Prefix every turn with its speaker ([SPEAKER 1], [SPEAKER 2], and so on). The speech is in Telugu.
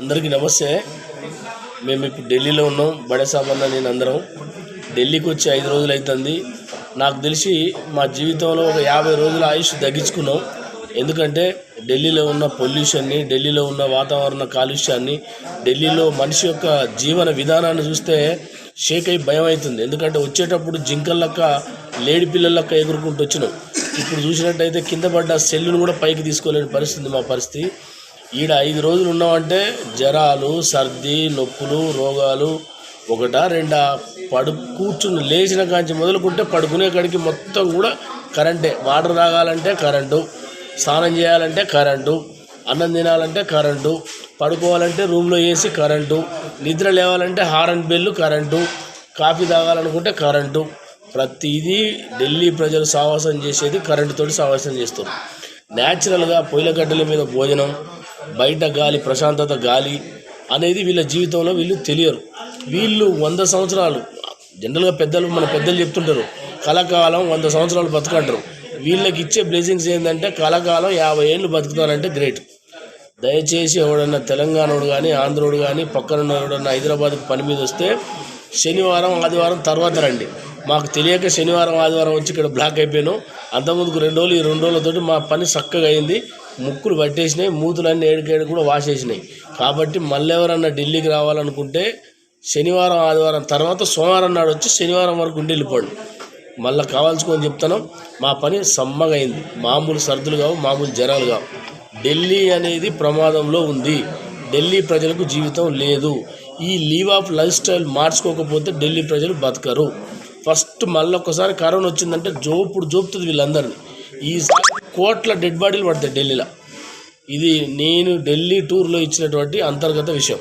[SPEAKER 1] అందరికీ నమస్తే. మేము ఇప్పుడు ఢిల్లీలో ఉన్నాం. బడే సాబన్న నేను అందరం. ఢిల్లీకి వచ్చి ఐదు రోజులు అవుతుంది నాకు తెలిసి మా జీవితంలో ఒక యాభై రోజుల ఆయుష్ తగ్గించుకున్నాం. ఎందుకంటే ఢిల్లీలో ఉన్న పొల్యూషన్ని ఢిల్లీలో ఉన్న వాతావరణ కాలుష్యాన్ని ఢిల్లీలో మనిషి యొక్క జీవన విధానాన్ని చూస్తే షేక్ అయి భయం అవుతుంది. ఎందుకంటే వచ్చేటప్పుడు జింకలక్క లేడి పిల్లలక్క ఎగురుకుంటూ వచ్చినాం. ఇప్పుడు చూసినట్టయితే కింద పడ్డ సెల్లును కూడా పైకి తీసుకోలేని పరిస్థితి మా పరిస్థితి. ఈడ ఐదు రోజులు ఉన్నామంటే జ్వరాలు సర్ది నొప్పులు రోగాలు ఒకటా రెండా? పడు కూర్చుని లేచిన కాంచి మొదలుకుంటే పడుకునే కాడికి మొత్తం కూడా కరెంటే. వాటర్ తాగాలంటే కరెంటు స్నానం చేయాలంటే కరెంటు అన్నం తినాలంటే కరెంటు పడుకోవాలంటే రూమ్లో వేసి కరెంటు నిద్ర లేవాలంటే హారన్ బెల్లు కరెంటు కాఫీ తాగాలనుకుంటే కరెంటు. ప్రతిదీ ఢిల్లీ ప్రజలు సావాసం చేసేది కరెంటుతోటి సావాసం చేస్తారు. న్యాచురల్గా పొయ్యిల గడ్డల మీద భోజనం బయట గాలి ప్రశాంతత గాలి అనేది వీళ్ళ జీవితంలో వీళ్ళు తెలియరు. వీళ్ళు వంద సంవత్సరాలు జనరల్గా పెద్దలు మన పెద్దలు చెప్తుంటారు కళాకాలం వంద సంవత్సరాలు బతుకంటారు. వీళ్ళకి ఇచ్చే బ్లెస్సింగ్స్ ఏంటంటే కళాకాలం యాభై ఏళ్ళు బతుకుతారంటే గ్రేట్. దయచేసి ఎవడన్నా తెలంగాణోడు కానీ ఆంధ్రోడు కానీ పక్కన ఎవడన్నా హైదరాబాద్ పని మీద వస్తే శనివారం ఆదివారం తర్వాత రండి. మాకు తెలియక శనివారం ఆదివారం వచ్చి ఇక్కడ బ్లాక్ అయిపోయాను. అంతకుముందుకు రెండు రోజులు ఈ రెండు రోజులతోటి మా పని చక్కగా అయింది. ముక్కులు పట్టేసినాయి మూతులన్నీ ఏడుకేడు కూడా వాసేసినాయి. కాబట్టి మళ్ళీ ఎవరన్నా ఢిల్లీకి రావాలనుకుంటే శనివారం ఆదివారం తర్వాత సోమవారం నాడు వచ్చి శనివారం వరకు ఉండి వెళ్ళిపోండి. మళ్ళీ కావాల్సుకొని చెప్తాను మా పని సమ్మగా అయింది. మామూలు సర్దులు కావు మామూలు జ్వరాలు కావు. ఢిల్లీ అనేది ప్రమాదంలో ఉంది. ఢిల్లీ ప్రజలకు జీవితం లేదు. ఈ లీవ్ ఆఫ్ లైఫ్ స్టైల్ మార్చుకోకపోతే ఢిల్లీ ప్రజలు బతకరు. ఫస్ట్ మళ్ళీ ఒకసారి కరోనా వచ్చిందంటే జోపుడు జోపుతుంది వీళ్ళందరినీ. ఈసారి కోట్ల డెడ్ బాడీలు పడతాయి ఢిల్లీలో. ఇది నేను ఢిల్లీ టూర్లో ఇచ్చినటువంటి అంతర్గత విషయం.